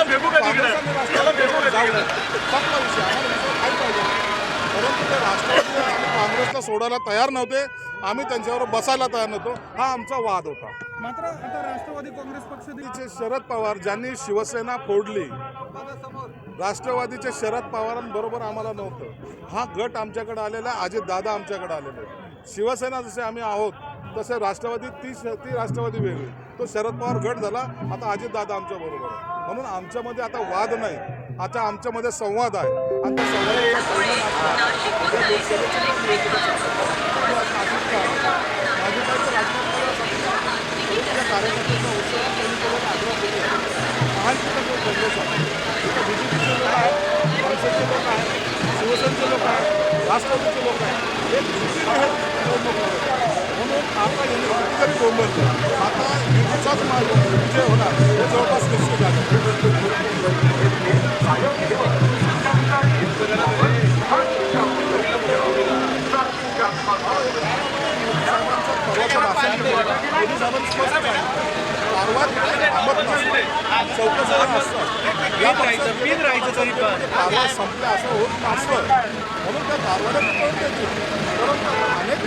याला फेकू का तिकडे? काँग्रेस आणि याला फेकू का राष्ट्रवादी तिकडे? संपला विषय. आम्हाला पाहिजे. परंतु ते राष्ट्रवादी आणि काँग्रेसला सोडायला तयार नव्हते. आम्ही त्यांच्यावर बसायला तयार नव्हतो. हा आमचा वाद होता. मात्र आता राष्ट्रवादी काँग्रेस पक्ष देखील चे शरद पवार ज्यांनी शिवसेना फोडली राष्ट्रवादीचे शरद पवारांबरोबर आम्हाला नव्हतं. हा गट आमच्याकडे आलेला आहे. अजित दादा आमच्याकडे आलेले आहे. शिवसेना जसे आम्ही आहोत तसे राष्ट्रवादी ती श- ती राष्ट्रवादी वेगळी. तो शरद पवार गट झाला आता अजितदादा आमच्याबरोबर आमच्या बरोबर आहे. म्हणून आमच्यामध्ये आता वाद नाही. आता आमच्यामध्ये संवाद आहे. आणि त्या आता आहे लोक आहेत आहेत राष्ट्रवादीचे लोक आहेत हे दुसरीकडे हे म्हणून आता मार्ग विजय होणार हे जवळपास निश्चित असं होत नसतं म्हणून त्या कारवाड्यात परंतु अनेक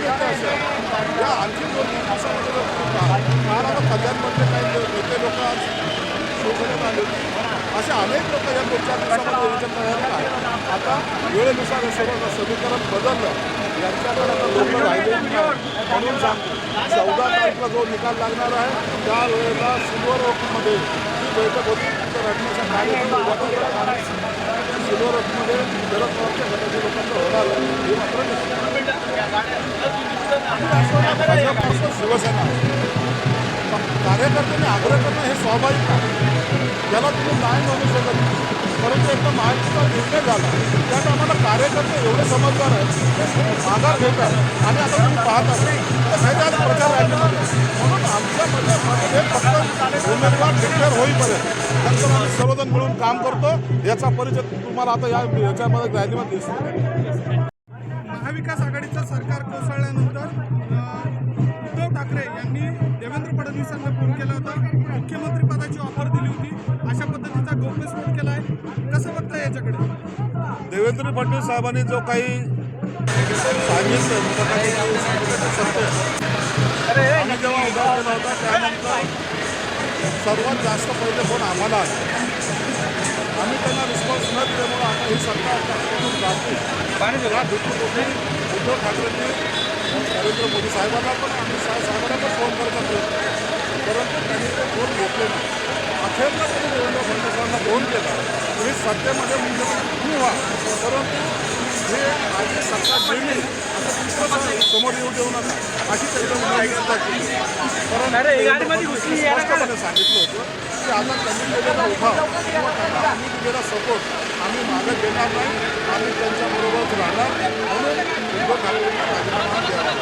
शिवसेनेत असे अनेक लोक या पुढच्या दिवसामध्ये विचार तयारीत आहेत आता वेळेनुसार हे सगळं समीकरण बदललं. यांच्याकडे आता लोक राहिले म्हणून सांगतो चौदा तारखेला जो निकाल लागणार आहे त्या वेळेला सिल्वर ओकमध्ये जी बैठक होती तर रत्नाच्या कार्यक्रम सिल्वर ओकमध्ये शरद पवारच्या गटाच्या लोकांचं होणार हे मात्र शिवसेना. हे असो, शिवसेना आग्रह करणं हे स्वाभाविक आहे. त्याला तुम्ही नाही म्हणू शकत नाही. परंतु एकदा महाराष्ट्राचा निर्णय झाला. त्यात आम्हाला कार्यकर्ते एवढे समजदार आहेत. ते माघार घेतात आणि आता तुम्ही पाहत असेल तर काही आज प्रचार रॅलीमध्ये म्हणून आमच्यामध्ये मध्ये फक्त उमेदवार डिक्लेअर होईपर्यंत. नंतर आम्ही सर्वजण मिळून काम करतो. याचा परिचय तुम्हाला आता या याच्यामध्ये रॅलीमध्ये दिसतो. महाविकास आघाडीचं सरकार कोसळल्यानंतर देवेंद्र फडणवीस साहेबांनी जो काही सांगितलं. आम्ही जेव्हा उभा केला होता त्यानंतर सर्वात जास्त पहिले फोन आम्हाला आले? आम्ही त्यांना रिस्पॉन्स न दिल्यामुळे आता ही जाते. भेटीपोटी उद्धव ठाकरेंनी नरेंद्र मोदी साहेबांना पण अमित शहा साहेबांना पण फोन करत होते. परंतु त्यांनी ते फोन घेतले नाही. अखेरला त्यांनी देवेंद्र फडणवीसांना फोन केला. सत्तेमध्ये मुख्यमंत्री व्हा परंतु हे माझी सत्ता गेली असं दुसरं समोर येऊ देऊ नका. अशी त्यांच्या मुलांनी सुद्धा केली परंतु स्पष्टपणे सांगितलं होतं की आता त्यांनी दिलेला उठाव. किंवा त्यांना आम्ही दिलेला सपोर्ट आम्ही मागे घेणार नाही. आम्ही त्यांच्याबरोबरच राहणार. म्हणून उद्धव ठाकरेंना राजीनामा द्यावा.